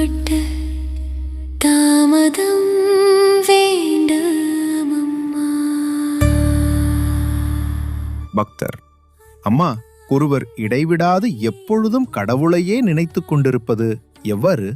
விட்டு தாமதம் வேண்டாம் அம்மா பக்தர் அம்மா ஒருவர் இடைவிடாது எப்பொழுதும் கடவுளையே நினைத்துக் கொண்டிருப்பது எவ்வாறு?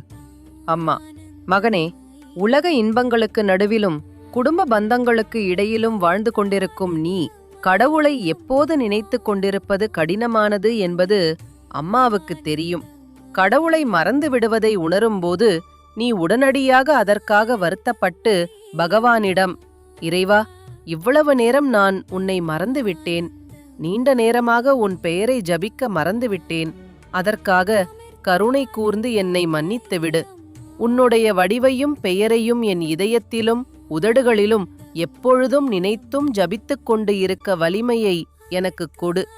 அம்மா மகனே உலக இன்பங்களுக்கு நடுவிலும் குடும்ப பந்தங்களுக்கு இடையிலும் வாழ்ந்து கொண்டிருக்கும் நீ கடவுளை எப்போது நினைத்துக் கொண்டிருப்பது கடினமானது என்பது அம்மாவுக்கு தெரியும். கடவுளை மறந்து விடுவதை உணரும்போது நீ உடனடியாக அதற்காக வருத்தப்பட்டு பகவானிடம் இறைவா இவ்வளவு நேரம் நான் உன்னை மறந்து விட்டேன் நீண்ட நேரமாக உன் பெயரை ஜபிக்க மறந்துவிட்டேன். அதற்காக கருணை கூர்ந்து என்னை மன்னித்துவிடு உன்னுடைய வடிவையும் பெயரையும் என் இதயத்திலும் உதடுகளிலும் எப்பொழுதும் நினைத்தும் ஜபித்துக் கொண்டு இருக்க வலிமையை எனக்குக் கொடு.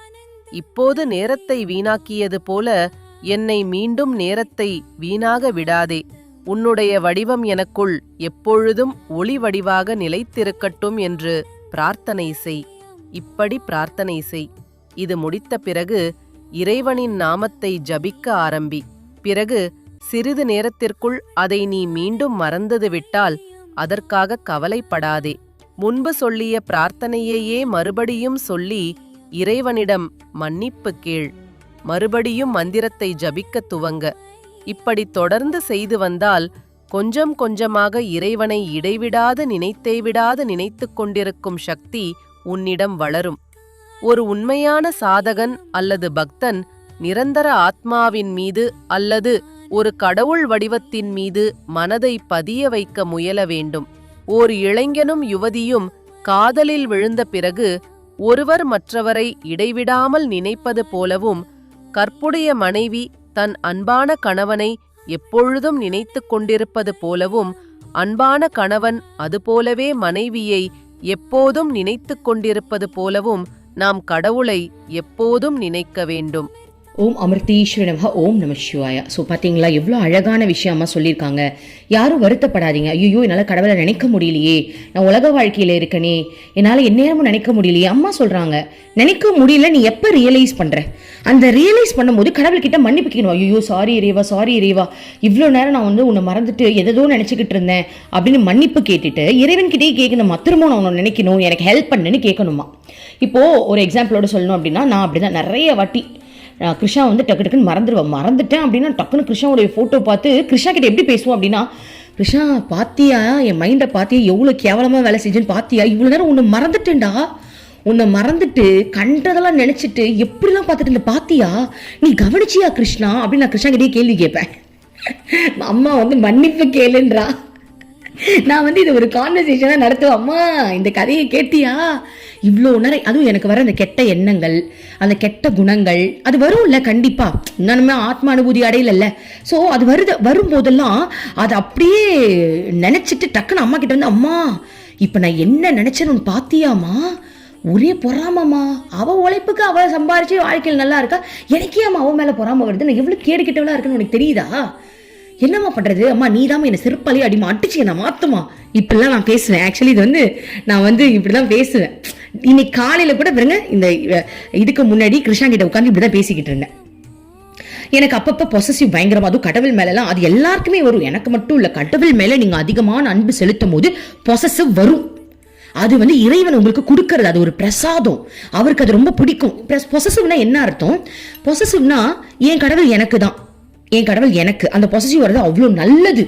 இப்போது நேரத்தை வீணாக்கியது போல என்னை மீண்டும் நேரத்தை வீணாக விடாதே. உன்னுடைய வடிவம் எனக்குள் எப்பொழுதும் ஒளி வடிவாக நிலைத்திருக்கட்டும் என்று பிரார்த்தனை செய். இப்படி பிரார்த்தனை செய். இது முடித்த பிறகு இறைவனின் நாமத்தை ஜபிக்க ஆரம்பி. பிறகு சிறிது நேரத்திற்குள் அதை நீ மீண்டும் மறந்தது விட்டால் அதற்காக கவலைப்படாதே. முன்பு சொல்லிய பிரார்த்தனையையே மறுபடியும் சொல்லி இறைவனிடம் மன்னிப்பு கேள். மறுபடியும் மந்திரத்தை ஜபிக்க துவங்க. இப்படி தொடர்ந்து செய்து வந்தால் கொஞ்சம் கொஞ்சமாக இறைவனை இடைவிடாது நினைத்தே விடாது நினைத்துக் கொண்டிருக்கும் சக்தி உன்னிடம் வளரும். ஒரு உண்மையான சாதகன் அல்லது பக்தன் நிரந்தர ஆத்மாவின் மீது அல்லது ஒரு கடவுள் வடிவத்தின் மீது மனதை பதிய வைக்க முயல வேண்டும். ஓர் இளைஞனும் யுவதியும் காதலில் விழுந்த பிறகு ஒருவர் மற்றவரை இடைவிடாமல் நினைப்பது போலவும் கற்புடைய மனைவி தன் அன்பான கணவனை எப்பொழுதும் நினைத்துக் கொண்டிருப்பது போலவும் அன்பான கணவன் அதுபோலவே மனைவியை எப்போதும் நினைத்துக் கொண்டிருப்பது போலவும் நாம் கடவுளை எப்போதும் நினைக்க வேண்டும். ஓம் அமிர்தீஸ்வர நமக ஓம் நம சிவாயா. ஸோ பார்த்தீங்களா எவ்வளோ அழகான விஷயமா சொல்லியிருக்காங்க. யாரும் வருத்தப்படாதீங்க. ஐயோ என்னால் கடவுளை நினைக்க முடியலையே. நான் உலக வாழ்க்கையில் இருக்கனே. என்னால் எந்நேரமும் நினைக்க முடியலையே. அம்மா சொல்கிறாங்க நினைக்க முடியல நீ எப்போ ரியலைஸ் பண்ணுற அந்த ரியலைஸ் பண்ணும்போது கடவுள்கிட்ட மன்னிப்பு கேட்கணும் ஐயோ சாரி இறைவா சாரி இறைவா. இவ்வளோ நேரம் நான் வந்து உன்னை மறந்துட்டு எதோ நினச்சிக்கிட்டு இருந்தேன். அப்படின்னு மன்னிப்பு கேட்டுட்டு இறைவன்கிட்டயே கேட்கணுமா திரும்ப நான் உன்னை நினைக்கணும். எனக்கு ஹெல்ப் பண்ணுன்னு கேட்கணுமா இப்போது ஒரு எக்ஸாம்பிளோட சொல்லணும் அப்படின்னா நான் அப்படி தான் நிறைய வாட்டி கிருஷ்ணா வந்து டக்கு டக்குன்னு மறந்துடுவேன் மறந்துட்டேன் அப்படின்னா டக்குன்னு கிருஷ்ணாவுடைய ஃபோட்டோ பார்த்து கிருஷ்ணா கிட்ட எப்படி பேசுவோம் அப்படின்னா கிருஷ்ணா பாத்தியா? என் மைண்டை பாத்தியா? எவ்வளோ கேவலமாக வேலை செஞ்சேன்னு பாத்தியா? இவ்வளோ நேரம் உன்னை மறந்துட்டேன்டா. உன்னை மறந்துட்டு கண்டதெல்லாம் நினச்சிட்டு எப்படிலாம் பார்த்துட்டு இருந்த பாத்தியா? நீ கவனிச்சியா கிருஷ்ணா? அப்படின்னு நான் கிருஷ்ணா கிட்டே கேள்வி கேட்பேன். அம்மா வந்து மன்னிப்பு கேளுன்றா. நான் வந்து இது ஒரு கான்வர்சேஷனாக நடத்துவேன். அம்மா இந்த கதையை கேட்டியா? இவ்வளோ நேரம் அதுவும் எனக்கு வர அந்த கெட்ட எண்ணங்கள் அந்த கெட்ட குணங்கள் அது வரும்ல கண்டிப்பாக இன்னுமே ஆத்ம அனுபூதி அடையலல்ல. ஸோ அது வருது வரும்போதெல்லாம் அதை அப்படியே நினச்சிட்டு டக்குன்னு அம்மா கிட்ட வந்து அம்மா இப்போ நான் என்ன நினச்சேன்னு பார்த்தியாமா ஒரே பொறாமம்மா. அவ உழைப்புக்கு அவள் சம்பாரிச்சு வாழ்க்கையில் நல்லா இருக்கா? எனக்கே அம்மா அவன் மேலே பொறாம வருது. நான் எவ்வளோ கேடு இருக்குன்னு உனக்கு தெரியுதா? என்னம்மா பண்ணுறது அம்மா நீ தான் என்னை செருப்பாலே அடிமா அடிச்சு என்ன மாத்துமா இப்படிலாம் நான் பேசுவேன். ஆக்சுவலி இது வந்து நான் வந்து இப்படிதான் பேசுவேன். இன்னைக்கு காலையில் கூட பாருங்க இந்த இதுக்கு முன்னாடி கிருஷ்ணா கிட்ட உட்காந்து இப்படிதான் பேசிக்கிட்டு இருந்தேன். எனக்கு அப்பப்போ பொசசிவ் பயங்கரமாக அதுவும் கடவுள் மேலெலாம் அது எல்லாருக்குமே வரும். எனக்கு மட்டும் இல்லை கடவுள் மேலே நீங்கள் அதிகமான அன்பு செலுத்தும் போது பொசசிவ் வரும். அது வந்து இறைவன் உங்களுக்கு கொடுக்கறது அது ஒரு பிரசாதம். அவருக்கு அது ரொம்ப பிடிக்கும். பொசசிவ்னா என்ன அர்த்தம்? பொசசிவ்னா என் கடவுள் எனக்கு தான் என் கடவுள் எனக்கு அந்த பொசசிவ் வர்றது அவ்வளோ நல்லது.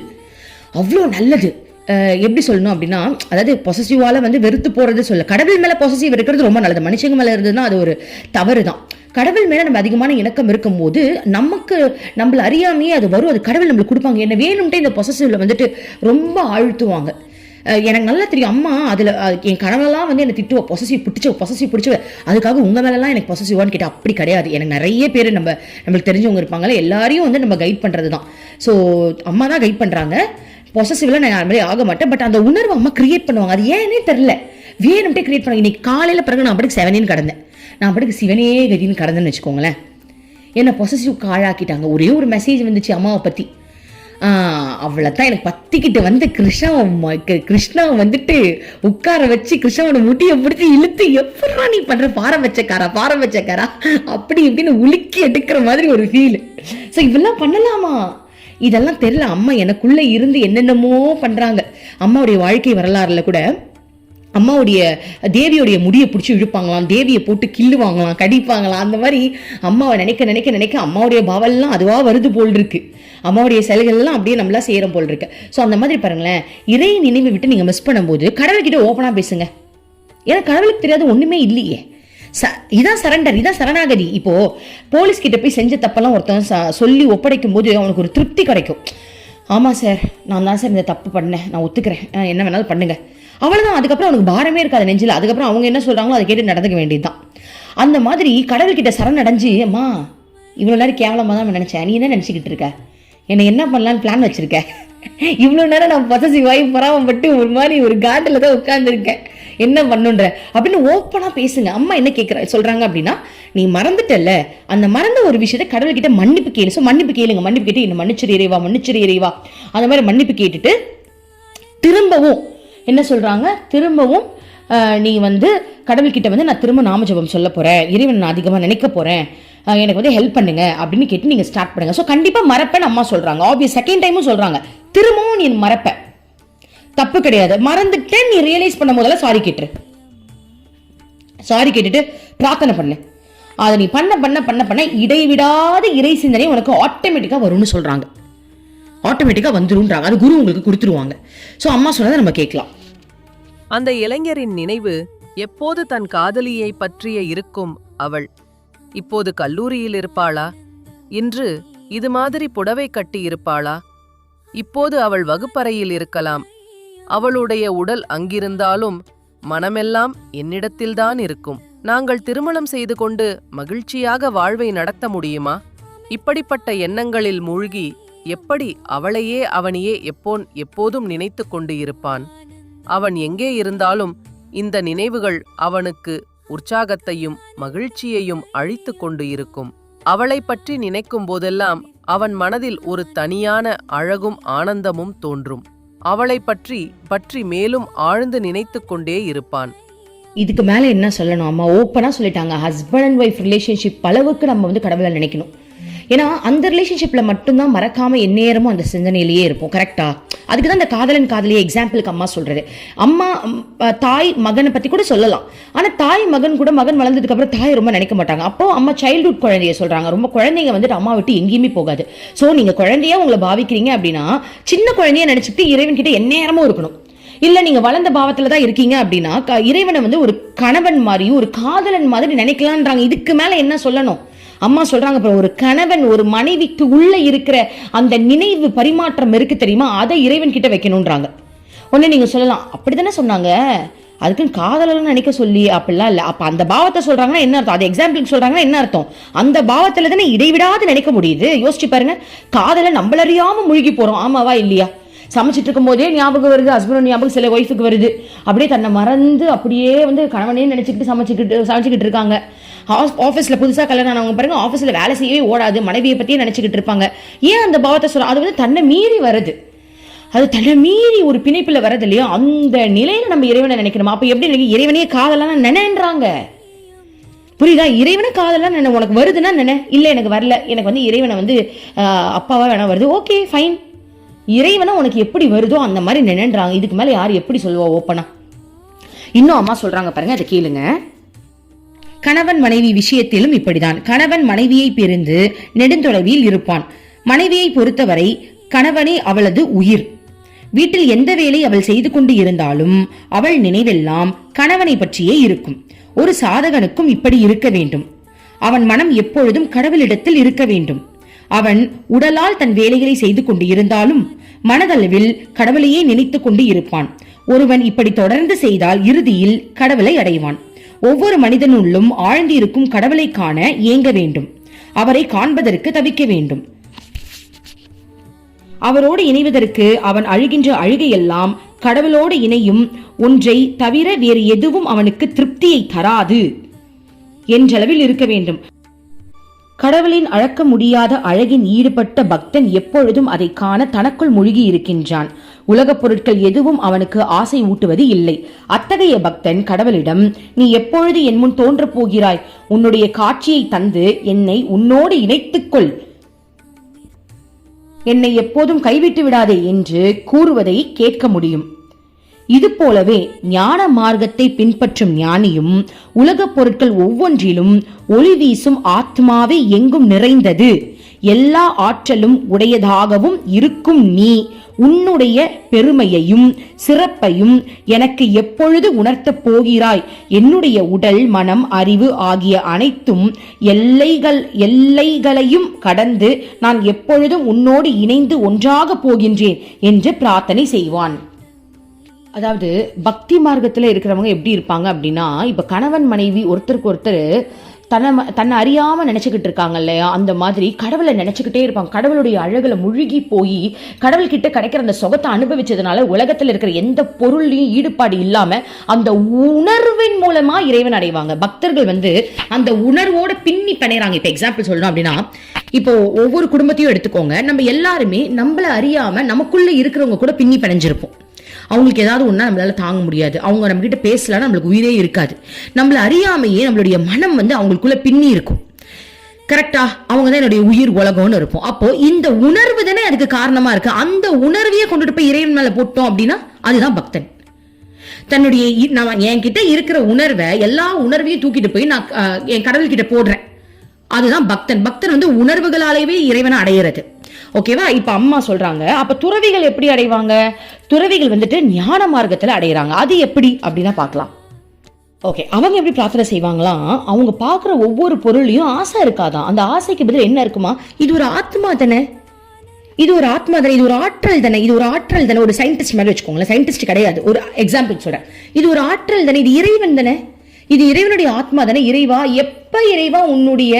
அவ்வளோ நல்லது. எப்படி சொல்லணும் அப்படின்னா அதாவது பொசசிவால வந்து வெறுத்து போகிறது சொல்ல கடவுள் மேலே பொசசிவ் இருக்கிறது ரொம்ப நல்லது. மனுஷங்க மேலே இருந்ததுன்னா அது ஒரு தவறு தான் கடவுள் மேலே நம்ம அதிகமான இணக்கம் இருக்கும்போது நமக்கு நம்மள அறியாமையே அது வரும். அது கடவுள் நம்மளுக்கு கொடுப்பாங்க. என்ன வேணும்ட்டே இந்த பொசசிவில் வந்துட்டு ரொம்ப ஆழ்த்துவாங்க. எனக்கு நல்லா தெரியும். அம்மா அதில் என் கனவெல்லாம் வந்து என்னை திட்டுவ பொசசிவ் பிடிச்ச பொசசிவ் பிடிச்சவ. அதுக்காக உங்கள் மேலெல்லாம் எனக்கு பொசசிவான்னு கேட்டால் அப்படி கிடையாது. எனக்கு நிறைய பேர் நம்ம நம்மளுக்கு தெரிஞ்சவங்க இருப்பாங்கல்ல எல்லாரையும் வந்து நம்ம கைட் பண்ணுறது தான் ஸோ அம்மா தான் கைட் பண்ணுறாங்க பொசசிவ்லாம் நான் யாருமே ஆக மாட்டேன். பட் அந்த உணர்வு அம்மா கிரியேட் பண்ணுவாங்க. அது ஏன்னே தெரில வேணும்ட்டே கிரியேட் பண்ணுவாங்க. இன்னைக்கு காலையில் பிறகு நான் அப்படிக்கு செவனேன்னு கடந்தேன். நான் அப்படிக்கு சிவனே கதின்னு கடந்தேன்னு வச்சுக்கோங்களேன். என்னை பொசசிவ் காழாக்கிட்டாங்க ஒரே ஒரு மெசேஜ் வந்துச்சு அம்மாவை பற்றி அவ்வளோதான் எனக்கு பத்திக்கிட்டு வந்து கிருஷ்ணாவை ம- கிருஷ்ணாவை வந்துட்டு உட்கார வச்சு கிருஷ்ணாவோட முட்டியை பிடிச்சி இழுத்து எப்படா நீ பண்ற? பாரம் வச்சக்காரா பாரம் வச்சக்காரா அப்படி இப்படின்னு உலுக்கி எடுக்கிற மாதிரி ஒரு ஃபீல் ஸோ இதெல்லாம் பண்ணலாமா? இதெல்லாம் தெரியல. அம்மா எனக்குள்ள இருந்து என்னென்னமோ பண்றாங்க. அம்மாவுடைய வாழ்க்கை வரலாறுல கூட அம்மாவுடைய தேவியோடைய முடியை பிடிச்சி இழுப்பாங்களாம். தேவியை போட்டு கிள்ளுவாங்களாம் கடிப்பாங்களாம். அந்த மாதிரி அம்மாவை நினைக்க நினைக்க நினைக்க அம்மாவுடைய பாவெல்லாம் அதுவா வருது போல் இருக்கு. அம்மாவுடைய செயல்கள்லாம் அப்படியே நம்மளா செய்கிறோம் போல் இருக்கு ஸோ அந்த மாதிரி பாருங்களேன் இறை நினைவை விட்டு நீங்கள் மிஸ் பண்ணும்போது கடவுள்கிட்ட ஓப்பனாக பேசுங்க. ஏன்னா கடவுளுக்கு தெரியாத ஒன்றுமே இல்லையே. ச இதான் சரண்டர் இதான் சரணாகதி. இப்போது போலீஸ் கிட்ட போய் செஞ்ச தப்பெல்லாம் ஒருத்தன் ச- சொல்லி ஒப்படைக்கும் போது அவனுக்கு ஒரு திருப்தி கிடைக்கும். ஆமாம் சார் நான் தான் சார் இந்த தப்பு பண்ணேன். நான் ஒத்துக்கிறேன். என்ன வேணாலும் பண்ணுங்க. அவ்வளோதான் அதுக்கப்புறம் அவனுக்கு பாரமே இருக்காது நெஞ்சில். அதுக்கப்புறம் அவங்க என்ன சொல்கிறாங்களோ அதை கேட்டு நடந்துக்க வேண்டியதுதான். அந்த மாதிரி கடவுள்கிட்ட சரணடைஞ்சு அம்மா இவ்வளோ நேரம் கேவலமாக தான் நினச்சேன். நீ என்ன நினச்சிக்கிட்டு இருக்க? என்னை என்ன பண்ணலான்னு பிளான் வச்சுருக்கேன் இவ்வளோ நேரம் நான் பொசசிவாய் பொறாமப்பட்டு ஒரு மாதிரி ஒரு காட்டில் தான் உட்காந்துருக்கேன் என்ன பண்ணுன்ற? அப்படின்னு ஓப்பனாக பேசுங்க. அம்மா என்ன கேட்குற சொல்கிறாங்க அப்படின்னா நீ மறந்துட்டல்ல. அந்த மறந்த ஒரு விஷயத்த கடவுள்கிட்ட மன்னிப்பு கேளு. ஸோ மன்னிப்பு கேளுங்க. மன்னிப்பு கேட்டு என்ன மன்னிச்சிரு இறைவா மன்னிச்சிரு இறைவா. அந்த மாதிரி மன்னிப்பு கேட்டுட்டு திரும்பவும் என்ன சொல்கிறாங்க திரும்பவும் நீ வந்து கடவுள்கிட்ட வந்து நான் திரும்ப நாமஜபம் சொல்ல போகிறேன் இறைவன் நான் அதிகமாக நினைக்க போகிறேன் எனக்கு வந்து ஹெல்ப் பண்ணுங்க அப்படின்னு கேட்டு நீங்கள் ஸ்டார்ட் பண்ணுங்க. ஸோ கண்டிப்பாக மறப்பேன்னு அம்மா சொல்கிறாங்க ஆப்வியஸ் செகண்ட் டைமும் சொல்கிறாங்க திரும்பவும் நீ மறப்ப. தப்பு கிடையாது. மறந்துட்டேன் நீ ரியலைஸ் பண்ணும் போதெல்லாம் சாரி கேட்டுரு. சாரி கேட்டுட்டு பிரார்த்தனை பண்ணு. அதை நீ பண்ண பண்ண பண்ண பண்ண இடைவிடாத இறை சிந்தனை உனக்கு ஆட்டோமேட்டிக்காக வரும்னு சொல்கிறாங்க ஆட்டோமேட்டிக்காக வந்துருன்றாங்க. அது குரு உங்களுக்கு கொடுத்துருவாங்க. ஸோ அம்மா சொன்னதை நம்ம கேட்கலாம். அந்த இளைஞரின் நினைவு எப்போது தன் காதலியை பற்றிய இருக்கும் அவள். இப்போது கல்லூரியில் இருப்பாளா? இன்று இது மாதிரி புடவை கட்டி இருப்பாளா? இப்போது அவள் வகுப்பறையில் இருக்கலாம். அவளுடைய உடல் அங்கிருந்தாலும் மனமெல்லாம் என்னிடத்தில்தான் இருக்கும். நாங்கள் திருமணம் செய்து கொண்டு மகிழ்ச்சியாக வாழ்வை நடத்த முடியுமா? இப்படிப்பட்ட எண்ணங்களில் மூழ்கி எப்படி அவளையே அவனையே எப்போன் எப்போதும் நினைத்து கொண்டு இருப்பான்? அவன் எங்கே இருந்தாலும் இந்த நினைவுகள் அவனுக்கு உற்சாகத்தையும் மகிழ்ச்சியையும் அழித்து கொண்டு இருக்கும். அவளை பற்றி நினைக்கும் போதெல்லாம் அவன் மனதில் ஒரு தனியான அழகும் ஆனந்தமும் தோன்றும். அவளை பற்றி பற்றி மேலும் ஆழ்ந்து நினைத்து கொண்டே இருப்பான். இதுக்கு மேலே என்ன சொல்லணும் அம்மா? ஓப்பனாக சொல்லிட்டாங்க. ஹஸ்பண்ட் அண்ட் ஒய்ஃப் ரிலேஷன்ஷிப் அளவுக்கு நம்ம வந்து கடவுளை நினைக்கணும். ஏன்னா அந்த ரிலேஷன்ஷிப்பில் மட்டும்தான் மறக்காமல் எந்நேரமும் அந்த சிந்தனையிலேயே இருப்போம் கரெக்டாக அதுக்கு தான் இந்த காதலன் காதலியை எக்ஸாம்பிளுக்கு அம்மா சொல்கிறது அம்மா தாய் மகனை பற்றி கூட சொல்லலாம். ஆனால் தாய் மகன் கூட மகன் வளர்ந்ததுக்கப்புறம் தாய் ரொம்ப நினைக்க மாட்டாங்க. அப்போ அம்மா சைல்ட்ஹுட் குழந்தைய சொல்கிறாங்க ரொம்ப குழந்தைங்க வந்துட்டு அம்மா விட்டு எங்கேயுமே போகாது. ஸோ நீங்கள் குழந்தையா உங்களை பாவிக்கிறீங்க அப்படின்னா சின்ன குழந்தைய நினச்சிட்டு இறைவன் கிட்ட எந்நேரமும் இருக்கணும். இல்லை நீங்கள் வளர்ந்த பாவத்தில் தான் இருக்கீங்க அப்படின்னா க- இறைவனை வந்து ஒரு கணவன் மாதிரியும் ஒரு காதலன் மாதிரி நினைக்கலான்றாங்க இதுக்கு மேலே என்ன சொல்லணும்? அம்மா சொல்றாங்க அப்புறம் ஒரு கணவன் ஒரு மனைவிக்கு உள்ள இருக்கிற அந்த நினைவு பரிமாற்றம் இருக்கு தெரியுமா? அதை இறைவன் கிட்ட வைக்கணும்ன்றாங்க. உடனே நீங்க சொல்லலாம் அப்படித்தானே சொன்னாங்க? அதுக்குன்னு காதலன்னு நினைக்க சொல்லி அப்படிலாம் இல்ல. அப்ப அந்த பாவத்தை சொல்றாங்கன்னா என்ன அர்த்தம்? அது எக்ஸாம்பிளுக்கு சொல்றாங்கன்னா என்ன அர்த்தம்? அந்த பாவத்துல தானே இடைவிடாது நினைக்க முடியுது? யோசிச்சு பாருங்க காதல நம்மளறியாம முழுகி போறோம். ஆமாவா இல்லையா? சமைச்சிட்டு இருக்கும்போதே ஞாபகம் வருது ஹஸ்பண்ட் ஞாபகம் சில ஒய்ஃபுக்கு வருது. அப்படியே தன்னை மறந்து அப்படியே வந்து கணவனே நினச்சிக்கிட்டு சமைச்சிக்கிட்டு சமைச்சிக்கிட்டு இருக்காங்க ஆஃபீஸில் புதுசாக கல்யாணம் ஆனவங்க பாருங்கள் ஆஃபீஸில் வேலை செய்யவே ஓடாது மனைவியை பற்றியே நினச்சிக்கிட்டு இருப்பாங்க. ஏன் அந்த பாவத்தை சொல்ல அது வந்து தன்னை மீறி வருது. அது தன்னை மீறி ஒரு பிணைப்பில் வரது இல்லையோ அந்த நிலையில நம்ம இறைவனை நினைக்கணுமா? அப்போ எப்படி நினைக்க இறைவனையே காதலான நினைன்றாங்க? புரியுதா? இறைவனை காதலாம் நினை உனக்கு வருதுன்னா நினை. இல்லை எனக்கு வரல. எனக்கு வந்து இறைவனை வந்து அப்பாவாக அப்பாவா வேணா வருது. ஓகே ஃபைன் இறைவனை உனக்கு எப்படி வருதோ அந்த மாதிரி நினைன்றாங்க. இதுக்கு மேலே யார் எப்படி சொல்லுவா ஓப்பனா? இன்னும் அம்மா சொல்றாங்க பாருங்க அதை கேளுங்க. கணவன் மனைவி விஷயத்திலும் இப்படிதான். கணவன் மனைவியை பிரிந்து நெடுந்தொலைவில் இருப்பான். மனைவியை பொறுத்தவரை கணவனே அவளது உயிர். வீட்டில் எந்த வேலை அவள் செய்து கொண்டு இருந்தாலும் அவள் நினைவெல்லாம் கணவனை பற்றியே இருக்கும். ஒரு சாதகனுக்கும் இப்படி இருக்க வேண்டும். அவன் மனம் எப்பொழுதும் கடவுளிடத்தில் இருக்க வேண்டும். அவன் உடலால் தன் வேலைகளை செய்து கொண்டு இருந்தாலும் மனதளவில் கடவுளையே நினைத்துக் கொண்டு இருப்பான் ஒருவன் இப்படி தொடர்ந்து செய்தால் இறுதியில் கடவுளை அடைவான். ஒவ்வொரு மனிதனுள்ளும் ஆழ்ந்திருக்கும் கடவுளை காண ஏங்க வேண்டும். அவரை காண்பதற்கு தவிக்க வேண்டும். அவரோடு இணைவதற்கு அவன் அழுகின்ற அழுகையெல்லாம் கடவுளோடு இணையும் ஒன்றை தவிர வேறு எதுவும் அவனுக்கு திருப்தியை தராது என்றளவில் இருக்க வேண்டும். கடவுளின் அழக்க முடியாத அழகின் ஈடுபட்ட பக்தன் எப்பொழுதும் அதை காண தனக்குள் மூழ்கி இருக்கின்றான். உலகப் பொருட்கள் எதுவும் அவனுக்கு ஆசை ஊட்டுவது இல்லை. அத்தகைய பக்தன் கடவுளிடம் நீ எப்பொழுது என் முன் தோன்றப் போகிறாய்? உன்னுடைய காட்சியை தந்து என்னை உன்னோடு இணைத்துக்கொள் என்னை எப்போதும் கைவிட்டு விடாதே என்று கூறுவதை கேட்க முடியும். இது போலவே ஞான மார்க்கத்தை பின்பற்றும் ஞானியும் உலகப் பொருட்கள் ஒவ்வொன்றிலும் ஒளி வீசும் ஆத்மாவே எங்கும் நிறைந்தது. எல்லா ஆற்றலும் உடையதாகவும் இருக்கும் நீ உன்னுடைய பெருமையையும் சிறப்பையும் எனக்கு எப்பொழுது உணர்த்தப் போகிறாய்? என்னுடைய உடல் மனம் அறிவு ஆகிய அனைத்தும் எல்லைகள் எல்லைகளையும் கடந்து நான் எப்பொழுதும் உன்னோடு இணைந்து ஒன்றாக போகின்றேன் என்று பிரார்த்தனை செய்வான். அதாவது பக்தி மார்க்கத்தில் இருக்கிறவங்க எப்படி இருப்பாங்க அப்படின்னா இப்போ கணவன் மனைவி ஒருத்தருக்கு ஒருத்தர் தன்னை தன்னை அறியாமல் நினச்சிக்கிட்டு இருக்காங்க இல்லையா? அந்த மாதிரி கடவுளை நினச்சிக்கிட்டே இருப்பாங்க. கடவுளுடைய அழகில் முழுகி போய் கடவுள்கிட்ட கிடைக்கிற அந்த சுகத்தை அனுபவிச்சதுனால உலகத்தில் இருக்கிற எந்த பொருள்லையும் ஈடுபாடு இல்லாமல் அந்த உணர்வின் மூலமாக இறைவன் அடைவாங்க. பக்தர்கள் வந்து அந்த உணர்வோட பின்னி பிணைறாங்க இப்போ எக்ஸாம்பிள் சொல்லணும் அப்படின்னா இப்போ ஒவ்வொரு குடும்பத்தையும் எடுத்துக்கோங்க. நம்ம எல்லாருமே நம்மள அறியாமல் நமக்குள்ளே இருக்கிறவங்க கூட பின்னி பிணைஞ்சிருப்போம். அவங்களுக்கு ஏதாவது ஒன்றா நம்மளால தாங்க முடியாது. அவங்க நம்மக்கிட்ட பேசலாம் நம்மளுக்கு உயிரே இருக்காது. நம்மள அறியாமையே நம்மளுடைய மனம் வந்து அவங்களுக்குள்ள பின்னி இருக்கும். கரெக்டா அவங்க தான் என்னுடைய உயிர் உலகம்னு இருப்போம். அப்போ இந்த உணர்வு தானே அதுக்கு காரணமா இருக்கு. அந்த உணர்வையே கொண்டுட்டு போய் இறைவன் மேல போட்டோம் அப்படின்னா அதுதான் பக்தன். தன்னுடைய நான் என்கிட்ட இருக்கிற உணர்வை எல்லா உணர்வையும் தூக்கிட்டு போய் நான் என் கடவுள்கிட்ட போடுறேன். அதுதான் பக்தன். பக்தன் வந்து உணர்வுகளாலேயே இறைவனை அடையிறது. ஓகேவா இப்போ அம்மா சொல்கிறாங்க அப்போ துறவிகள் எப்படி அடைவாங்க? துறவிகள் வந்துட்டு ஞான மார்க்கத்தில் அடைகிறாங்க அது எப்படி? அப்படின்னா பார்க்கலாம். ஓகே அவங்க எப்படி பிரார்த்தனை செய்வாங்களாம் அவங்க பார்க்குற ஒவ்வொரு பொருளையும் ஆசை இருக்காதான் அந்த ஆசைக்கு பதில் என்ன இருக்குமா? இது ஒரு ஆத்மா தானே. இது ஒரு ஆத்மா தானே. இது ஒரு ஆற்றல் தானே. இது ஒரு ஆற்றல் தானே. ஒரு சயின்டிஸ்ட் மாதிரி வச்சுக்கோங்களேன். சயின்டிஸ்ட் கிடையாது. ஒரு எக்ஸாம்பிள் சொல்கிறேன் இது ஒரு ஆற்றல் தானே. இது இறைவன் தானே. இது இறைவனுடைய ஆத்மா தானே. இறைவா எப்ப இறைவா உன்னுடைய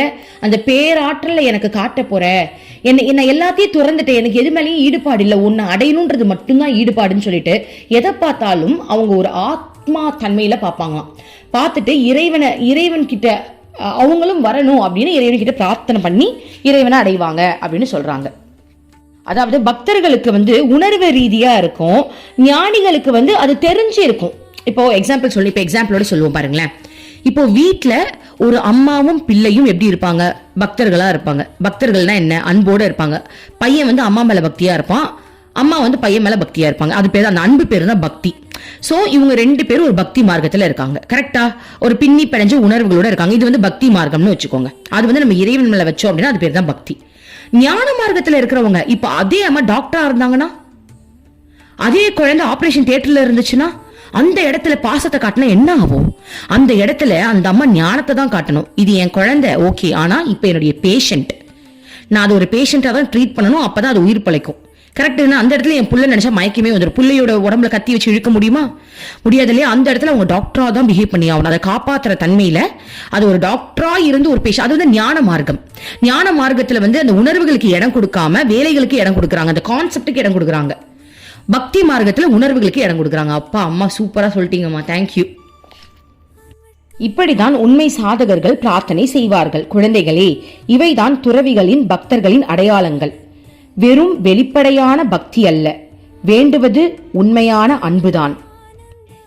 அந்த பேராற்றலை எனக்கு காட்ட போற? என்ன என்ன எல்லாத்தையும் துறந்துட்டேன் எனக்கு எது மேலேயும் ஈடுபாடு இல்லை. உன்னை அடையணுன்றது மட்டும்தான் ஈடுபாடுன்னு சொல்லிட்டு எதை பார்த்தாலும் அவங்க ஒரு ஆத்மா தன்மையில பார்ப்பாங்களாம். பார்த்துட்டு இறைவனை இறைவன் கிட்ட அவங்களும் வரணும் அப்படின்னு இறைவன் கிட்ட பிரார்த்தனை பண்ணி இறைவனை அடைவாங்க அப்படின்னு சொல்றாங்க. அதாவது பக்தர்களுக்கு வந்து உணர்வு ரீதியா இருக்கும் ஞானிகளுக்கு வந்து அது தெரிஞ்சு இருக்கும். இப்போ எக்ஸாம்பிள் சொல்லி இப்போ எக்ஸாம்பிளோட சொல்லுவோம் பாருங்களேன். இப்போ வீட்டில் ஒரு அம்மாவும் பிள்ளையும் எப்படி இருப்பாங்க? பக்தர்களாக இருப்பாங்க. பக்தர்கள்னா என்ன? அன்போடு இருப்பாங்க. பையன் வந்து அம்மா மேலே பக்தியாக இருப்பான். அம்மா வந்து பையன் மேலே பக்தியாக இருப்பாங்க. அது பேர் அந்த அன்பு பேர் தான் பக்தி. ஸோ இவங்க ரெண்டு பேரும் ஒரு பக்தி மார்க்கத்தில் இருக்காங்க. கரெக்டா ஒரு பின்னி பிணைஞ்ச உணர்வுகளோட இருக்காங்க. இது வந்து பக்தி மார்க்கம்னு வச்சுக்கோங்க. அது வந்து நம்ம இறைவன் மேலே வச்சோம் அப்படின்னா அது பேர் தான் பக்தி. ஞான மார்க்கத்தில் இருக்கிறவங்க இப்போ அதே அம்மா டாக்டரா இருந்தாங்கன்னா அதே குழந்தை ஆபரேஷன் தியேட்டர்ல இருந்துச்சுன்னா அந்த இடத்துல பாசத்தை காட்டினா என்ன ஆகும்? அந்த இடத்துல அந்த அம்மா ஞானத்தை தான் காட்டணும். இது என் குழந்தை ஓகே ஆனா இப்போ என்னுடைய பேஷண்ட் நான் அது ஒரு பேஷண்ட்டாக தான் ட்ரீட் பண்ணணும் அப்பதான் அது உயிர் பழைக்கும். கரெக்டுன்னா அந்த இடத்துல என் புள்ள நினைச்சா மயக்கமே வந்துடும் பிள்ளையோட உடம்புல கத்தி வச்சு இழுக்க முடியுமா? முடியாது இல்லையா? அந்த இடத்துல அவங்க டாக்டரா தான் பிஹேவ் பண்ணி ஆகணும். அதை காப்பாத்துற தன்மையில அது ஒரு டாக்டரா இருந்து ஒரு பேஷன் அது வந்து ஞான மார்க்கம். ஞான மார்க்கத்துல வந்து அந்த உணர்வுகளுக்கு இடம் கொடுக்காம வேலைகளுக்கு இடம் கொடுக்குறாங்க. அந்த கான்செப்டுக்கு இடம் கொடுக்குறாங்க. பக்தி மார்க்கத்தில் உணர்வுகளுக்கு இடம் கொடுக்குறாங்க. அப்பா அம்மா சூப்பராக சொல்லிட்டீங்கம்மா. தேங்க்யூ இப்படிதான் உண்மை சாதகர்கள் பிரார்த்தனை செய்வார்கள். குழந்தைகளே இவைதான் துறவிகளின் பக்தர்களின் அடையாளங்கள். வெறும் வெளிப்படையான பக்தி அல்ல. வேண்டுவது உண்மையான அன்புதான்.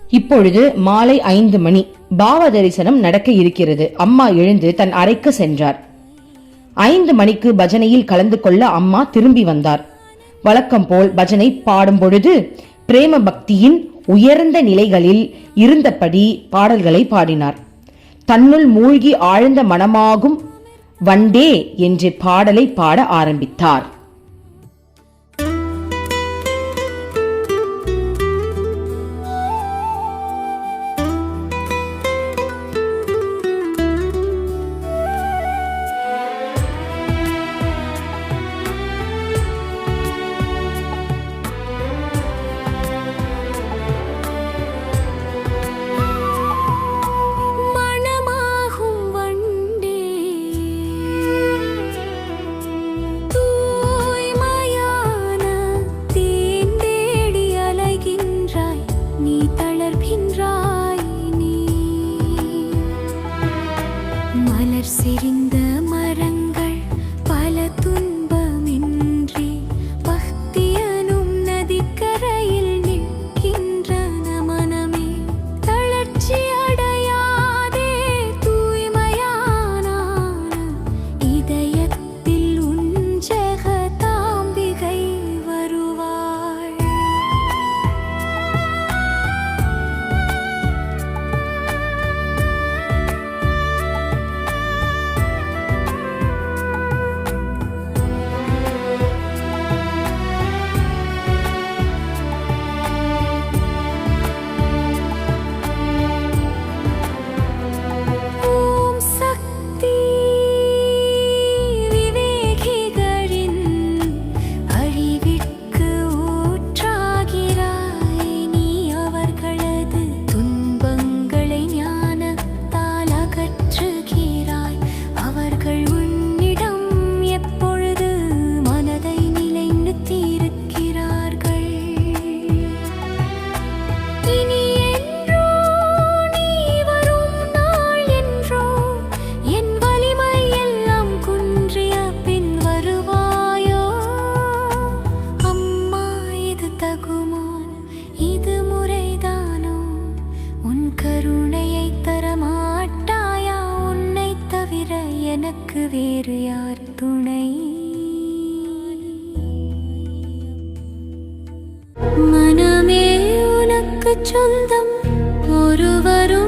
இப்பொழுது மாலை ஐந்து மணி. பாவ தரிசனம் நடக்க இருக்கிறது. அம்மா எழுந்து தன் அறைக்கு சென்றார். ஐந்து மணிக்கு பஜனையில் கலந்து கொள்ள அம்மா திரும்பி வந்தார். வழக்கம் போல் பஜனை பாடும் பொழுது பிரேம பக்தியின் உயர்ந்த நிலைகளில் இருந்தபடி பாடல்களை பாடினார். தன்னுள் மூழ்கி ஆழ்ந்த மனமாகும் வண்டே என்று பாடலை பாட ஆரம்பித்தார். சொந்தம் ஒருவரும்